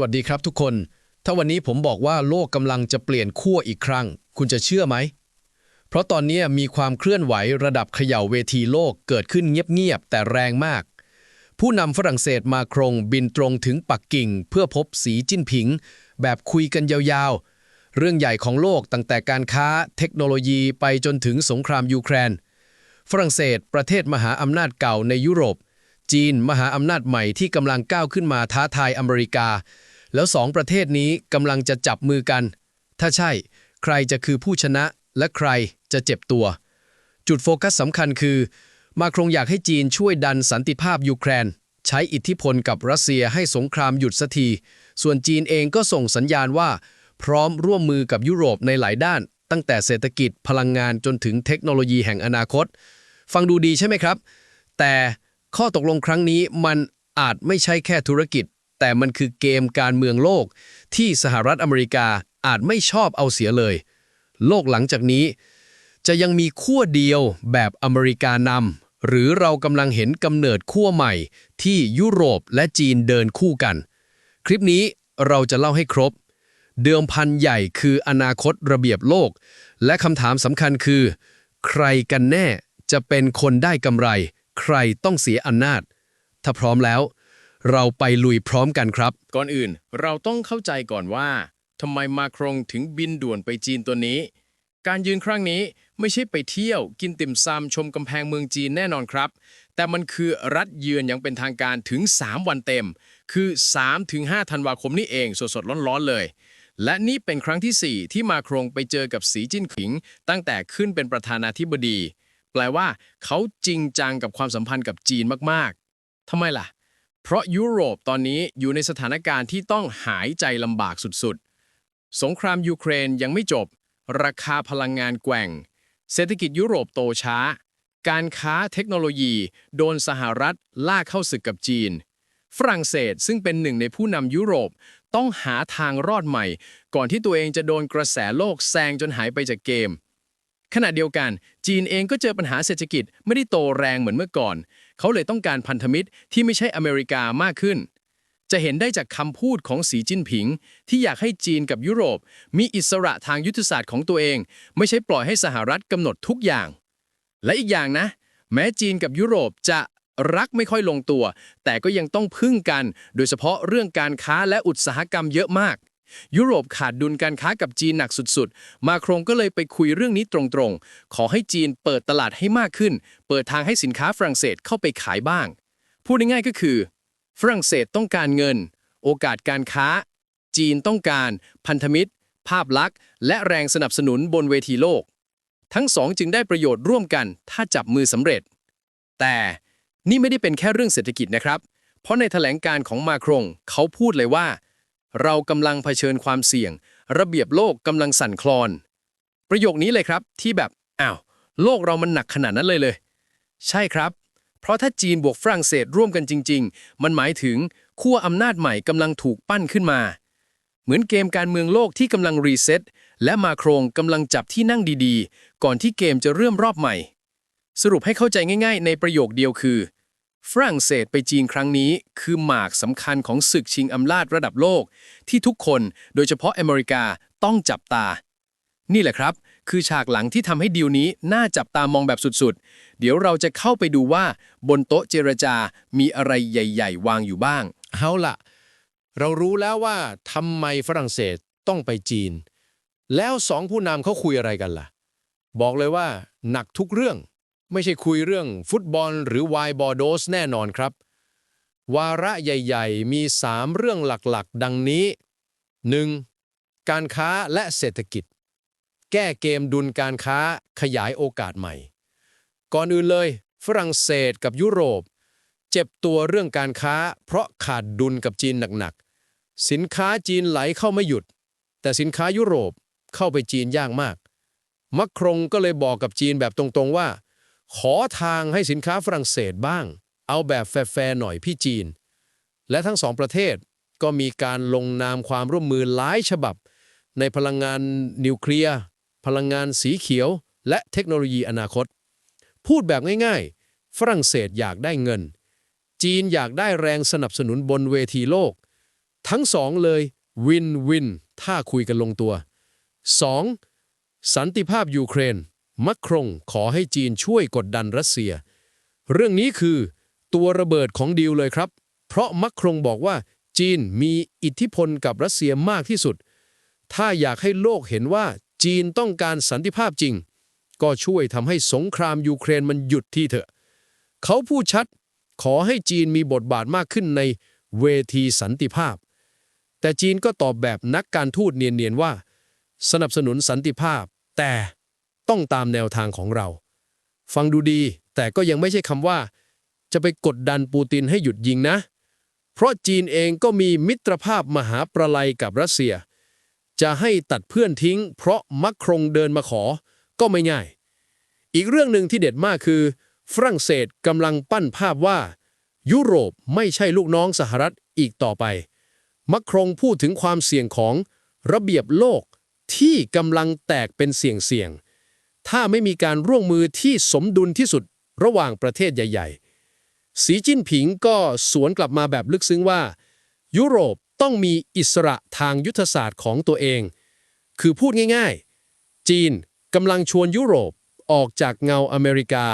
วัสดีครับทุกคน ถ้าวันนี้ผมบอกว่าโลกกำลังจะเปลี่ยนขั้วอีกครั้ง คุณจะเชื่อไหม เพราะตอนนี้มีความเคลื่อนไหวระดับเขย่าเวทีโลกเกิดขึ้นเงียบๆแต่แรงมาก ผู้นำฝรั่งเศสมาครงบินตรงถึงปักกิ่ง เพื่อพบสีจิ้นผิง แบบคุยกันยาวๆ เรื่องใหญ่ของโลกตั้งแต่การค้า เทคโนโลยีไปจนถึงสงครามยูเครน ฝรั่งเศส ประเทศมหาอำนาจเก่าในยุโรปจีน มหาอำนาจใหม่ที่กำลังก้าวขึ้นมาท้าทายอเมริกา แล้วสองประเทศนี้กำลังจะจับมือกัน ถ้าใช่ ใครจะคือผู้ชนะ และใครจะเจ็บตัว จุดโฟกัสสำคัญคือ มาครงอยากให้จีนช่วยดันสันติภาพยูเครน ใช้อิทธิพลกับรัสเซียให้สงครามหยุดสักที ส่วนจีนเองก็ส่งสัญญาณว่า พร้อมร่วมมือกับยุโรปในหลายด้าน ตั้งแต่เศรษฐกิจพลังงานจนถึงเทคโนโลยีแห่งอนาคต ฟังดูดีใช่ไหมครับ แต่ข้อตกลงครั้งนี้มันอาจไม่ใช่แค่ธุรกิจ แต่มันคือเกมการเมืองโลก ที่สหรัฐอเมริกาอาจไม่ชอบเอาเสียเลย โลกหลังจากนี้ จะยังมีขั้วเดียวแบบอเมริกานำหรือเรากำลังเห็นกำเนิดขั้วใหม่ ที่ยุโรปและจีนเดินคู่กัน คลิปนี้เราจะเล่าให้ครบ เดิมพันใหญ่คืออนาคตระเบียบโลก และคำถามสำคัญคือ ใครกันแน่จะเป็นคนได้กำไร ใครต้องเสียอำนาจ ถ้าพร้อมแล้ว เราไปลุยพร้อมกันครับ ก่อนอื่นเราต้องเข้าใจก่อนว่าทำไมมาครงถึงบินด่วนไปจีนตัวนี้ การยืนครั้งนี้ไม่ใช่ไปเที่ยว กินติ่มซำชมกำแพงเมืองจีนแน่นอนครับ แต่มันคือรัฐเยือนอย่างเป็นทางการถึง 3 วันเต็ม คือ 3-5ธันวาคมนี้เองสดๆร้อนๆเลยและนี่เป็นครั้งที่ 4 ที่มาครงไปเจอกับสีจิ้นผิง ตั้งแต่ขึ้นเป็นประธานาธิบดี แปลว่า เขาจริงจังกับความสัมพันธ์กับจีนมาก ๆทำไมล่ะ เพราะยุโรปตอนนี้อยู่ในสถานการณ์ที่ต้องหายใจลำบากสุดๆ สงครามยูเครนยังไม่จบ ราคาพลังงานแกว่ง เศรษฐกิจยุโรปโตช้า การค้าเทคโนโลยี โดนสหรัฐลากเข้าศึกกับจีน ฝรั่งเศสซึ่งเป็นหนึ่งในผู้นำยุโรปต้องหาทางรอดใหม่ ก่อนที่ตัวเองจะโดนกระแสโลกแซงจนหายไปจากเกม ขณะเดียวกัน จีนเองก็เจอปัญหาเศรษฐกิจไม่ได้โตแรงเหมือนเมื่อก่อน เขาเลยต้องการพันธมิตรที่ไม่ใช่อเมริกามากขึ้น จะเห็นได้จากคำพูดของสีจิ้นผิง ที่อยากให้จีนกับยุโรป มีอิสระทางยุทธศาสตร์ของตัวเอง ไม่ใช่ปล่อยให้สหรัฐกำหนดทุกอย่าง และอีกอย่างนะ แม้จีนกับยุโรปจะรักไม่ค่อยลงตัว แต่ก็ยังต้องพึ่งกัน โดยเฉพาะเรื่องการค้าและอุตสาหกรรมเยอะมาก ยุโรปขาดดุลการค้ากับจีนหนักสุดๆ มาโครงก็เลยไปคุยเรื่องนี้ตรงๆ ขอให้จีนเปิดตลาดให้มากขึ้น เปิดทางให้สินค้าฝรั่งเศสเข้าไปขายบ้าง พูดง่ายๆก็คือ ฝรั่งเศสต้องการเงิน โอกาสการค้า จีนต้องการพันธมิตร ภาพลักษณ์ และแรงสนับสนุนบนเวทีโลก ทั้งสองจึงได้ประโยชน์ร่วมกันถ้าจับมือสำเร็จ แต่นี่ไม่ได้เป็นแค่เรื่องเศรษฐกิจนะครับ เพราะในแถลงการของมาครงเขาพูดเลยว่า เรากำลังเผชิญความเสี่ยง ระเบียบโลกกำลังสั่นคลอน ประโยคนี้เลยครับที่แบบอ้าวโลกเรามันหนักขนาดนั้นเลยเลย ใช่ครับ เพราะถ้าจีนบวกฝรั่งเศสร่วมกันจริง ๆ มันหมายถึงขั้วอำนาจใหม่กำลังถูกปั้นขึ้นมา เหมือนเกมการเมืองโลกที่กำลังรีเซ็ตและมาโครงกำลังจับที่นั่งดีๆ ก่อนที่เกมจะเริ่มรอบใหม่ สรุปให้เข้าใจง่าย ๆ ในประโยคเดียวคือ ฝรั่งเศสไปจีนครั้งนี้ คือหมากสำคัญของศึกชิงอำนาจระดับโลก ที่ทุกคนโดยเฉพาะอเมริกาต้องจับตา นี่แหละครับ คือฉากหลังที่ทำให้ดีลนี้น่าจับตามองแบบสุดๆ เดี๋ยวเราจะเข้าไปดูว่าบนโต๊ะเจรจามีอะไรใหญ่ ๆ วางอยู่บ้าง เอาล่ะ เรารู้แล้วว่าทำไมฝรั่งเศสต้องไปจีน แล้วสองผู้นำเขาคุยอะไรกันล่ะ บอกเลยว่าหนักทุกเรื่อง ไม่ใช่คุยเรื่องฟุตบอลหรือไวน์บอร์โดสแน่นอนครับ วาระใหญ่ๆ มี 3 เรื่องหลักๆ ดังนี้ 1. การค้าและเศรษฐกิจ แก้เกมดุลการค้าขยายโอกาสใหม่ ก่อนอื่นเลย ฝรั่งเศสกับยุโรป เจ็บตัวเรื่องการค้า เพราะขาดดุลกับจีนหนักๆ สินค้าจีนไหลเข้าไม่หยุด แต่สินค้ายุโรปเข้าไปจีนยากมาก มักครงก็เลยบอกกับจีนแบบตรงๆว่า ขอทางให้สินค้าฝรั่งเศสบ้าง เอาแบบแฟร์ๆหน่อยพี่จีน และทั้งสองประเทศก็มีการลงนามความร่วมมือหลายฉบับ ในพลังงานนิวเคลียร์ พลังงานสีเขียว และเทคโนโลยีอนาคต พูดแบบง่ายๆ ฝรั่งเศสอยากได้เงิน จีนอยากได้แรงสนับสนุนบนเวทีโลก ทั้งสองเลยวินวินถ้าคุยกันลงตัว 2. สันติภาพยูเครน มัคครงขอให้จีนช่วยกดดันรัสเซีย เรื่องนี้คือ ตัวระเบิดของดีลเลยครับ เพราะมัครงบอกว่าจีนมีอิทธิพลกับรัสเซียมากที่สุด ถ้าอยากให้โลกเห็นว่าจีนต้องการสันติภาพจริง ก็ช่วยทำให้สงครามยูเครนมันหยุดที่เถอะ เขาพูดชัด ขอให้จีนมีบทบาทมากขึ้นในเวทีสันติภาพ แต่จีนก็ตอบแบบนักการทูตเนียนๆว่า สนับสนุนสันติภาพ แต่ ต้องตามแนวทางของเรา ฟังดูดี แต่ก็ยังไม่ใช่คำว่า จะไปกดดันปูตินให้หยุดยิงนะ เพราะจีนเองก็มีมิตรภาพมหาประไลยกับรัสเซีย จะให้ตัดเพื่อนทิ้ง เพราะมักครงเดินมาขอ ก็ไม่ง่าย อีกเรื่องหนึ่งที่เด็ดมากคือ ฝรั่งเศสกำลังปั้นภาพว่า ยุโรปไม่ใช่ลูกน้องสหรัฐอีกต่อไป มักครงพูดถึงความเสี่ยงของระเบียบโลกที่กำลังแตกเป็นเสี่ยงๆ ถ้าไม่มีการร่วมมือที่สมดุลที่สุดระหว่างประเทศใหญ่ ๆ สีจิ้นผิงก็สวนกลับมาแบบลึกซึ้งว่า ยุโรปต้องมีอิสระทางยุทธศาสตร์ของตัวเอง คือพูดง่าย ๆ จีนกำลังชวนยุโรปออกจากเงาอเมริกา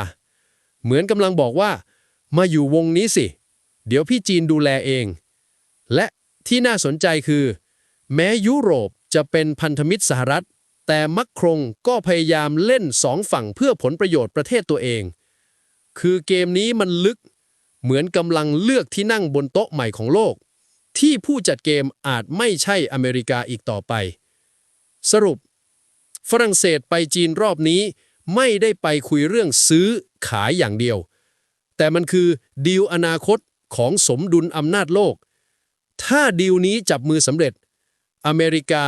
เหมือนกำลังบอกว่า มาอยู่วงนี้สิ เดี๋ยวพี่จีนดูแลเอง และที่น่าสนใจคือ แม้ยุโรปจะเป็นพันธมิตรสหรัฐ แต่มักครงก็พยายามเล่นสองฝั่งเพื่อผลประโยชน์ประเทศตัวเอง คือเกมนี้มันลึก เหมือนกำลังเลือกที่นั่งบนโต๊ะใหม่ของโลก ที่ผู้จัดเกมอาจไม่ใช่อเมริกาอีกต่อไป สรุป ฝรั่งเศสไปจีนรอบนี้ ไม่ได้ไปคุยเรื่องซื้อขายอย่างเดียว แต่มันคือดีลอนาคตของสมดุลอำนาจโลก ถ้าดีลนี้จับมือสำเร็จ อเมริกา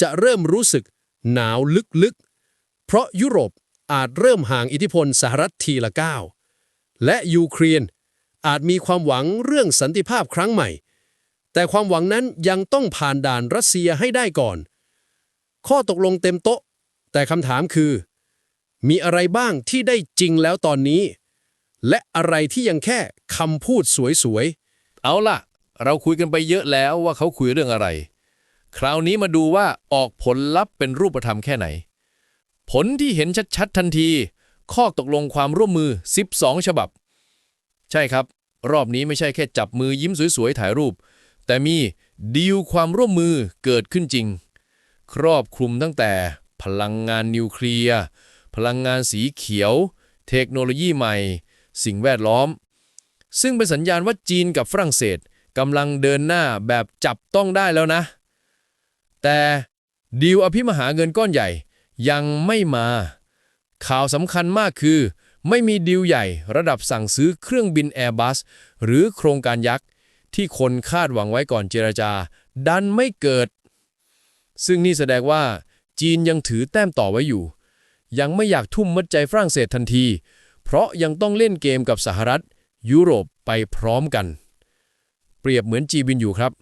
จะเริ่มรู้สึก หนาวลึกๆ เพราะยุโรปอาจเริ่มห่างอิทธิพลสหรัฐทีละก้าวและยูเครนอาจมีความหวังเรื่องสันติภาพครั้งใหม่ แต่ความหวังนั้นยังต้องผ่านด่านรัสเซียให้ได้ก่อน ข้อตกลงเต็มโต๊ะ แต่คำถามคือ มีอะไรบ้างที่ได้จริงแล้วตอนนี้ และอะไรที่ยังแค่คำพูดสวยๆ เอาล่ะ เราคุยกันไปเยอะแล้วว่าเขาคุยเรื่องอะไร คราวนี้มาดูว่าออกผลลัพธ์เป็นรูปธรรมแค่ไหน ผลที่เห็นชัดๆทันที ข้อตกลงความร่วมมือ 12 ฉบับ ใช่ครับ รอบนี้ไม่ใช่แค่จับมือยิ้มสวยๆ ถ่ายรูป แต่มีดีลความร่วมมือเกิดขึ้นจริง ครอบคลุมตั้งแต่ พลังงานนิวเคลียร์พลังงานสีเขียว เทคโนโลยีใหม่ สิ่งแวดล้อม ซึ่งเป็นสัญญาณว่าจีนกับฝรั่งเศสกำลังเดินหน้าแบบจับต้องได้แล้วนะ แต่ดีลอภิมหาเงินก้อนใหญ่ยังไม่มา ข่าวสำคัญมากคือ ไม่มีดีลใหญ่ระดับสั่งซื้อเครื่องบิน Airbus หรือโครงการยักษ์ ที่คนคาดหวังไว้ก่อนเจรจา ดันไม่เกิด ซึ่งนี่แสดงว่าจีนยังถือแต้มต่อไว้อยู่ ยังไม่อยากทุ่มมัดใจฝรั่งเศสทันที เพราะยังต้องเล่นเกมกับสหรัฐ ยุโรปไปพร้อมกัน เปรียบเหมือนจีบินอยู่ครับ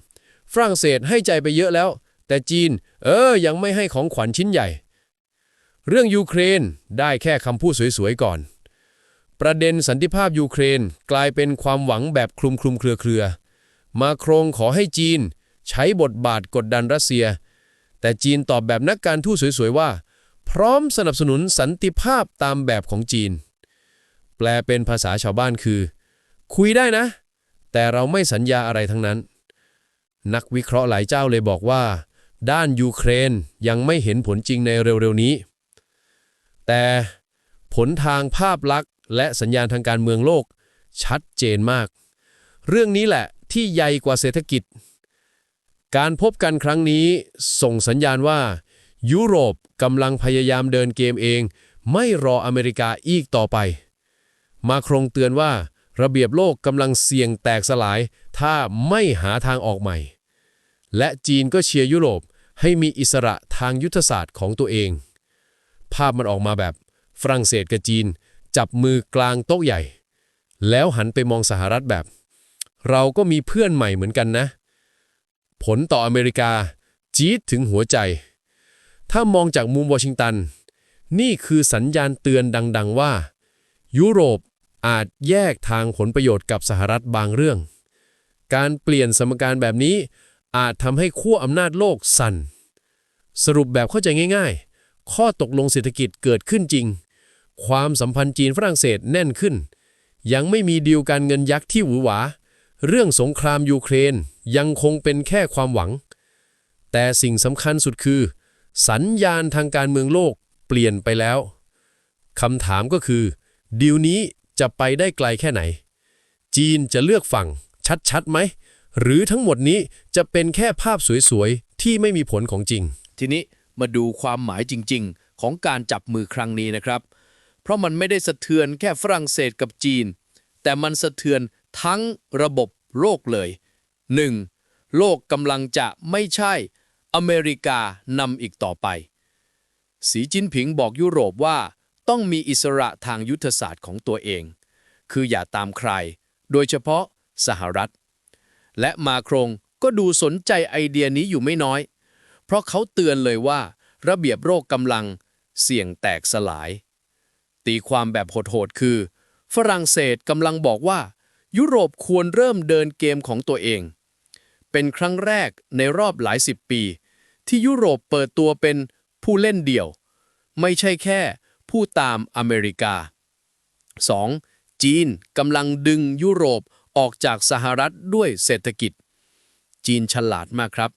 ฝรั่งเศสให้ใจไปเยอะแล้ว แต่จีน เออ ยังไม่ให้ของขวัญชิ้นใหญ่ เรื่องยูเครนได้แค่คำพูดสวยๆก่อน ประเด็นสันติภาพยูเครนกลายเป็นความหวังแบบคลุมคลุมเครือเครือมาโครงขอให้จีน ใช้บทบาทกดดันรัสเซีย แต่จีนตอบแบบนักการทูตสวยๆว่า พร้อมสนับสนุนสันติภาพตามแบบของจีน แปลเป็นภาษาชาวบ้านคือ คุยได้นะ แต่เราไม่สัญญาอะไรทั้งนั้น นักวิเคราะห์หลายเจ้าเลยบอกว่า ด้านยูเครนยังไม่เห็นผลจริงในเร็วๆนี้ แต่ผลทางภาพลักษณ์และสัญญาณทางการเมืองโลกชัดเจนมาก เรื่องนี้แหละที่ใหญ่กว่าเศรษฐกิจ การพบกันครั้งนี้ส่งสัญญาณว่า ยุโรปกำลังพยายามเดินเกมเอง ไม่รออเมริกาอีกต่อไป มาครงเตือนว่าระเบียบโลกกำลังเสี่ยงแตกสลาย ถ้าไม่หาทางออกใหม่ และจีนก็เชียร์ยุโรป ให้มีอิสระทางยุทธศาสตร์ของตัวเอง ภาพมันออกมาแบบฝรั่งเศสกับจีน จับมือกลางโต๊ะใหญ่ แล้วหันไปมองสหรัฐแบบ เราก็มีเพื่อนใหม่เหมือนกันนะ ผลต่ออเมริกา จี๊ดถึงหัวใจ ถ้ามองจากมุมวอชิงตัน นี่คือสัญญาณเตือนดัง ๆ ว่า ยุโรปอาจแยกทางผลประโยชน์กับสหรัฐบางเรื่อง การเปลี่ยนสมการแบบนี้อาจทำให้ขั้วอำนาจโลกสั่น สรุปแบบเข้าใจง่ายๆ ข้อตกลงเศรษฐกิจเกิดขึ้นจริง ความสัมพันธ์จีนฝรั่งเศสแน่นขึ้น ยังไม่มีดีลการเงินยักษ์ที่หวือหวา เรื่องสงครามยูเครนยังคงเป็นแค่ความหวัง แต่สิ่งสำคัญสุดคือ สัญญาณทางการเมืองโลกเปลี่ยนไปแล้วคำถามก็คือดีลนี้จะไปได้ไกลแค่ไหน จีนจะเลือกฝั่งชัดๆไหม หรือทั้งหมดนี้จะเป็นแค่ภาพสวยๆ ที่ไม่มีผลของจริง ทีนี้มาดูความหมายจริง ๆ ของการจับมือครั้งนี้นะครับ เพราะมันไม่ได้สะเทือนแค่ฝรั่งเศสกับจีน แต่มันสะเทือนทั้งระบบโลกเลย 1. โลกกำลังจะไม่ใช่อเมริกานำอีกต่อไป สีจิ้นผิงบอกยุโรปว่าต้องมีอิสระทางยุทธศาสตร์ของตัวเอง คืออย่าตามใคร โดยเฉพาะสหรัฐ และมาโครงก็ดูสนใจไอเดียนี้อยู่ไม่น้อย เพราะเขาเตือนเลยว่า ระเบียบโรคกำลัง เสี่ยงแตกสลาย ตีความแบบโหดๆคือ ฝรั่งเศสกำลังบอกว่า ยุโรปควรเริ่มเดินเกมของตัวเอง เป็นครั้งแรกในรอบหลายสิบปี ที่ยุโรปเปิดตัวเป็นผู้เล่นเดี่ยว ไม่ใช่แค่ผู้ตามอเมริกา 2. จีนกำลังดึงยุโรปออกจากสหรัฐด้วยเศรษฐกิจ จีนฉลาดมากครับ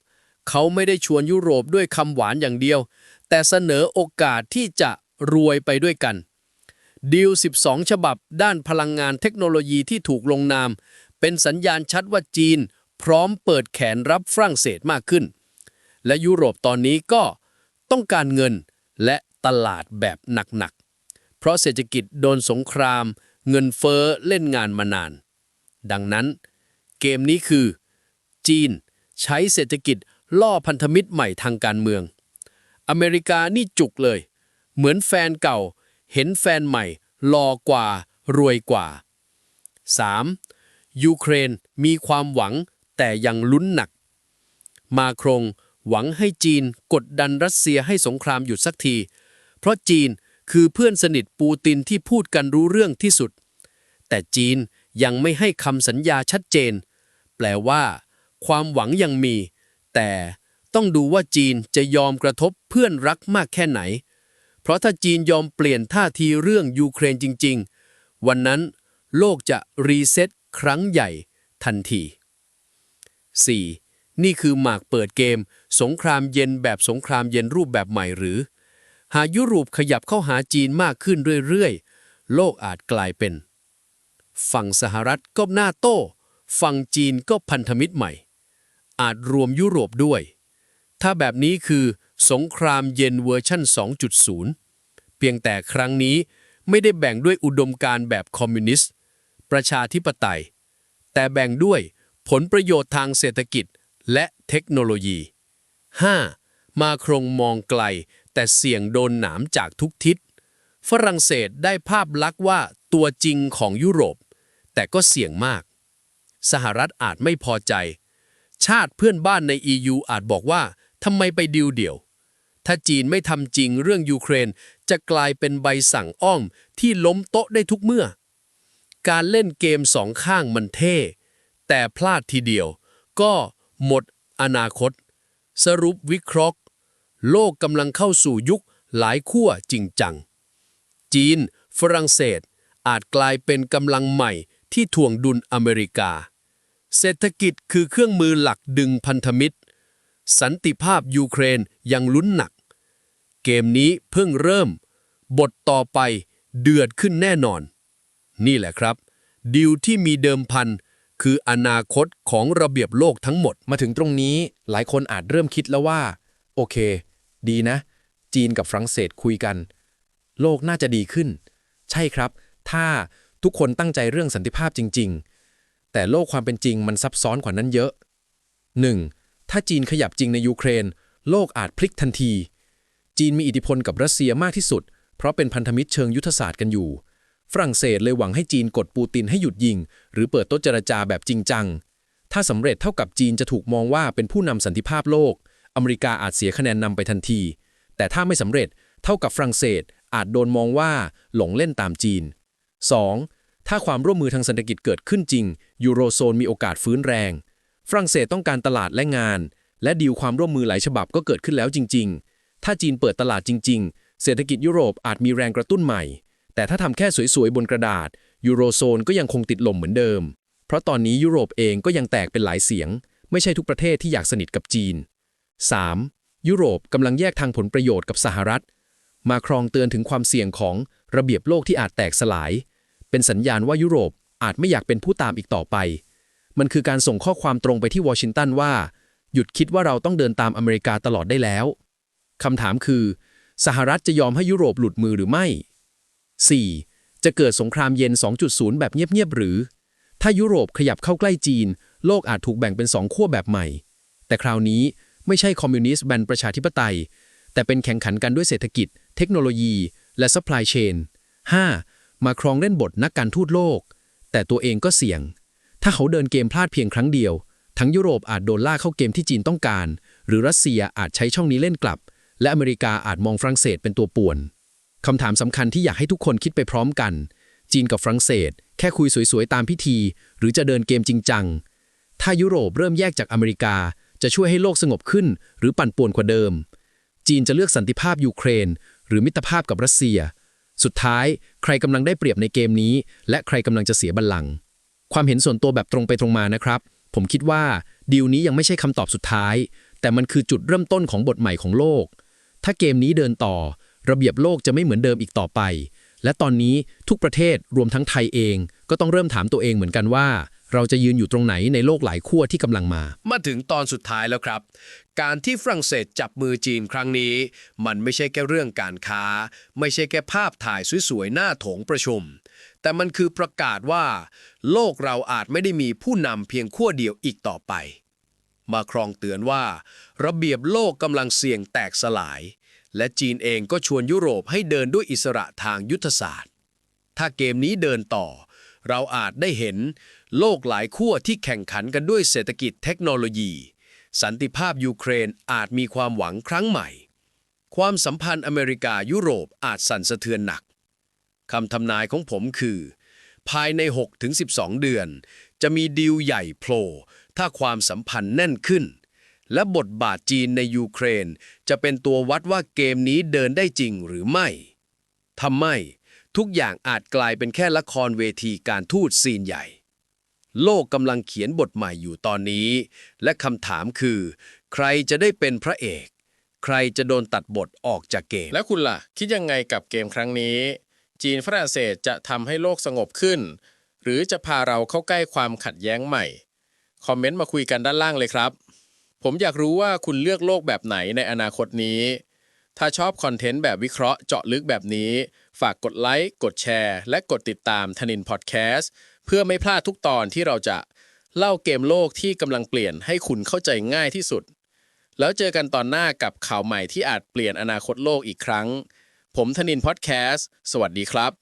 เขาไม่ได้ชวนยุโรปด้วยคำหวานอย่างเดียว แต่เสนอโอกาสที่จะรวยไปด้วยกันดีล 12 ฉบับด้านพลังงานเทคโนโลยีที่ถูกลงนาม เป็นสัญญาณชัดว่าจีน พร้อมเปิดแขนรับฝรั่งเศสมากขึ้น และยุโรปตอนนี้ก็ต้องการเงินและตลาดแบบหนักๆ เพราะเศรษฐกิจโดนสงคราม เงินเฟ้อเล่นงานมานาน ดังนั้น เกมนี้คือ จีนใช้เศรษฐกิจ ล่อพันธมิตรใหม่ทางการเมือง อเมริกานี่จุกเลย เหมือนแฟนเก่า เห็นแฟนใหม่หล่อกว่า รวยกว่า 3. ยูเครนมีความหวังแต่ยังลุ้นหนัก มาโครงหวังให้จีนกดดันรัสเซียให้สงครามหยุดสักที เพราะจีนคือเพื่อนสนิทปูตินที่พูดกันรู้เรื่องที่สุด แต่จีนยังไม่ให้คำสัญญาชัดเจน แปลว่า ความหวังยังมี แต่ต้องดูว่าจีนจะยอมกระทบเพื่อนรักมากแค่ไหน เพราะถ้าจีนยอมเปลี่ยนท่าทีเรื่องยูเครนจริง ๆ วันนั้นโลกจะรีเซ็ตครั้งใหญ่ทันที 4. นี่คือหมากเปิดเกม สงครามเย็นแบบสงครามเย็นรูปแบบใหม่หรือ หากยุโรปขยับเข้าหาจีนมากขึ้นเรื่อยๆ โลกอาจกลายเป็น ฝั่งสหรัฐก็หน้าโต้ ฝั่งจีนก็พันธมิตรใหม่ อาจรวมยุโรปด้วย ถ้าแบบนี้คือสงครามเย็นเวอร์ชั่น 2.0 เพียงแต่ครั้งนี้ไม่ได้แบ่งด้วยอุดมการแบบคอมมิวนิสต์ ประชาธิปไตย แต่แบ่งด้วยผลประโยชน์ทางเศรษฐกิจและเทคโนโลยี 5. มาครงมองไกล แต่เสี่ยงโดนหนามจากทุกทิศ ฝรั่งเศสได้ภาพลักษณ์ว่าตัวจริงของยุโรป แต่ก็เสี่ยงมาก สหรัฐอาจไม่พอใจ ชาติเพื่อนบ้านใน EU อาจบอกว่าทำไมไปดิวเดี่ยว ถ้าจีนไม่ทำจริงเรื่องยูเครนจะกลายเป็นใบสั่งอ้อมที่ล้มโต๊ะได้ทุกเมื่อ การเล่นเกมสองข้างมันเท่ แต่พลาดทีเดียว ก็หมดอนาคต สรุปวิเคราะห์ โลกกำลังเข้าสู่ยุคหลายขั้วจริงจัง จีน ฝรั่งเศส อาจกลายเป็นกำลังใหม่ที่ถ่วงดุลอเมริกา เศรษฐกิจคือเครื่องมือหลักดึงพันธมิตร สันติภาพยูเครนยังลุ้นหนัก เกมนี้เพิ่งเริ่ม บทต่อไปเดือดขึ้นแน่นอน นี่แหละครับ ดิวที่มีเดิมพัน คืออนาคตของระเบียบโลกทั้งหมด มาถึงตรงนี้หลายคนอาจเริ่มคิดแล้วว่า โอเค ดีนะ จีนกับฝรั่งเศสคุยกัน โลกน่าจะดีขึ้น ใช่ครับ ถ้าทุกคนตั้งใจเรื่องสันติภาพจริง ๆ แต่โลกความเป็นจริงมันซับซ้อนกว่านั้นเยอะ 1. ถ้าจีนขยับจริงในยูเครน โลกอาจพลิกทันที จีนมีอิทธิพลกับรัสเซียมากที่สุด เพราะเป็นพันธมิตรเชิงยุทธศาสตร์กันอยู่ ฝรั่งเศสเลยหวังให้จีนกดปูตินให้หยุดยิง หรือเปิดโต๊ะเจรจาแบบจริงจัง ถ้าสำเร็จเท่ากับจีนจะถูกมองว่าเป็นผู้นำสันติภาพโลก อเมริกาอาจเสียคะแนนนำไปทันที แต่ถ้าไม่สำเร็จเท่ากับฝรั่งเศสอาจโดนมองว่าหลงเล่นตามจีน 2. ถ้าความร่วมมือทางเศรษฐกิจเกิดขึ้นจริง ยูโรโซนมีโอกาสฟื้นแรง ฝรั่งเศสต้องการตลาดและงาน และดีลความร่วมมือหลายฉบับก็เกิดขึ้นแล้วจริง ๆ ถ้าจีนเปิดตลาดจริง ๆ เศรษฐกิจยุโรปอาจมีแรงกระตุ้นใหม่ แต่ถ้าทำแค่สวยๆบนกระดาษ ยูโรโซนก็ยังคงติดลมเหมือนเดิม เพราะตอนนี้ยุโรปเองก็ยังแตกเป็นหลายเสียง ไม่ใช่ทุกประเทศที่อยากสนิทกับจีน 3. ยุโรปกำลังแยกทางผลประโยชน์กับสหรัฐ มาครองเตือนถึงความเสี่ยงของระเบียบโลกที่อาจแตกสลาย เป็นสัญญาณว่ายุโรปอาจไม่อยากเป็นผู้ตามอีกต่อไป มันคือการส่งข้อความตรงไปที่วอชิงตันว่า หยุดคิดว่าเราต้องเดินตามอเมริกาตลอดได้แล้วคำถามคือ สหรัฐจะยอมให้ยุโรปหลุดมือหรือไม่ 4. จะเกิดสงครามเย็น 2.0 แบบเงียบๆหรือ ถ้ายุโรปขยับเข้าใกล้จีน โลกอาจถูกแบ่งเป็นสองขั้วแบบใหม่ แต่คราวนี้ไม่ใช่คอมมิวนิสต์แบนประชาธิปไตย แต่เป็นแข่งขันกันด้วยเศรษฐกิจ เทคโนโลยี และซัพพลายเชน 5. มาครองเล่นบทนักการทูตโลก แต่ตัวเองก็เสี่ยง ถ้าเขาเดินเกมพลาดเพียงครั้งเดียว ทั้งยุโรปอาจโดนล่าเข้าเกมที่จีนต้องการ หรือรัสเซียอาจใช้ช่องนี้เล่นกลับ และอเมริกาอาจมองฝรั่งเศสเป็นตัวป่วนคำถามสำคัญที่อยากให้ทุกคนคิดไปพร้อมกัน จีนกับฝรั่งเศส แค่คุยสวยๆตามพิธี หรือจะเดินเกมจริงจังถ้ายุโรปเริ่มแยกจากอเมริกา จะช่วยให้โลกสงบขึ้น หรือปั่นป่วนกว่าเดิม จีนจะเลือกสันติภาพยูเครน หรือมิตรภาพกับรัสเซีย สุดท้ายใครกำลังได้เปรียบในเกมนี้ และใครกำลังจะเสียบัลลังก์ความเห็นส่วนตัวแบบตรงไปตรงมานะครับ ผมคิดว่าดีลนี้ยังไม่ใช่คำตอบสุดท้าย แต่มันคือจุดเริ่มต้นของบทใหม่ของโลก ถ้าเกมนี้เดินต่อ ระเบียบโลกจะไม่เหมือนเดิมอีกต่อไป และตอนนี้ทุกประเทศรวมทั้งไทยเอง ก็ต้องเริ่มถามตัวเองเหมือนกันว่า เราจะยืนอยู่ตรงไหนในโลกหลายขั้วที่กำลังมา มาถึงตอนสุดท้ายแล้วครับ การที่ฝรั่งเศสจับมือจีนครั้งนี้ มันไม่ใช่แค่เรื่องการค้า ไม่ใช่แค่ภาพถ่ายสวยๆหน้าโถงประชุม แต่มันคือประกาศว่า โลกเราอาจไม่ได้มีผู้นำเพียงขั้วเดียวอีกต่อไป มาครองเตือนว่า ระเบียบโลกกำลังเสี่ยงแตกสลาย และจีนเองก็ชวนยุโรปให้เดินด้วยอิสระทางยุทธศาสตร์ ถ้าเกมนี้เดินต่อ เราอาจได้เห็นโลกหลายขั้วที่แข่งขันกันด้วยเศรษฐกิจเทคโนโลยี สันติภาพยูเครนอาจมีความหวังครั้งใหม่ ความสัมพันธ์อเมริกายุโรปอาจสั่นสะเทือนหนักคำทำนายของผมคือ ภายใน 6-12 เดือน จะมีดีลใหญ่โผล่ถ้าความสัมพันธ์แน่นขึ้น และบทบาทจีนในยูเครน จะเป็นตัววัดว่าเกมนี้เดินได้จริงหรือไม่ทำไมทุกอย่างอาจกลายเป็นแค่ละครเวทีการทูตซีนใหญ่ โลกกำลังเขียนบทใหม่อยู่ตอนนี้ และคำถามคือ ใครจะได้เป็นพระเอก ใครจะโดนตัดบทออกจากเกม แล้วคุณล่ะ คิดยังไงกับเกมครั้งนี้ จีนฝรั่งเศสจะทำให้โลกสงบขึ้น หรือจะพาเราเข้าใกล้ความขัดแย้งใหม่ คอมเมนต์มาคุยกันด้านล่างเลยครับ ผมอยากรู้ว่าคุณเลือกโลกแบบไหนในอนาคตนี้ ถ้าชอบคอนเทนต์แบบวิเคราะห์เจาะลึกแบบนี้ ฝากกดไลค์กดแชร์ และกดติดตามทนินพอดแคสต์ เพื่อไม่พลาดทุกตอนที่เราจะเล่าเกมโลกที่กำลังเปลี่ยนให้คุณเข้าใจง่ายที่สุด แล้วเจอกันตอนหน้ากับข่าวใหม่ที่อาจเปลี่ยนอนาคตโลกอีกครั้ง ผมธนินพอดแคสต์ สวัสดีครับ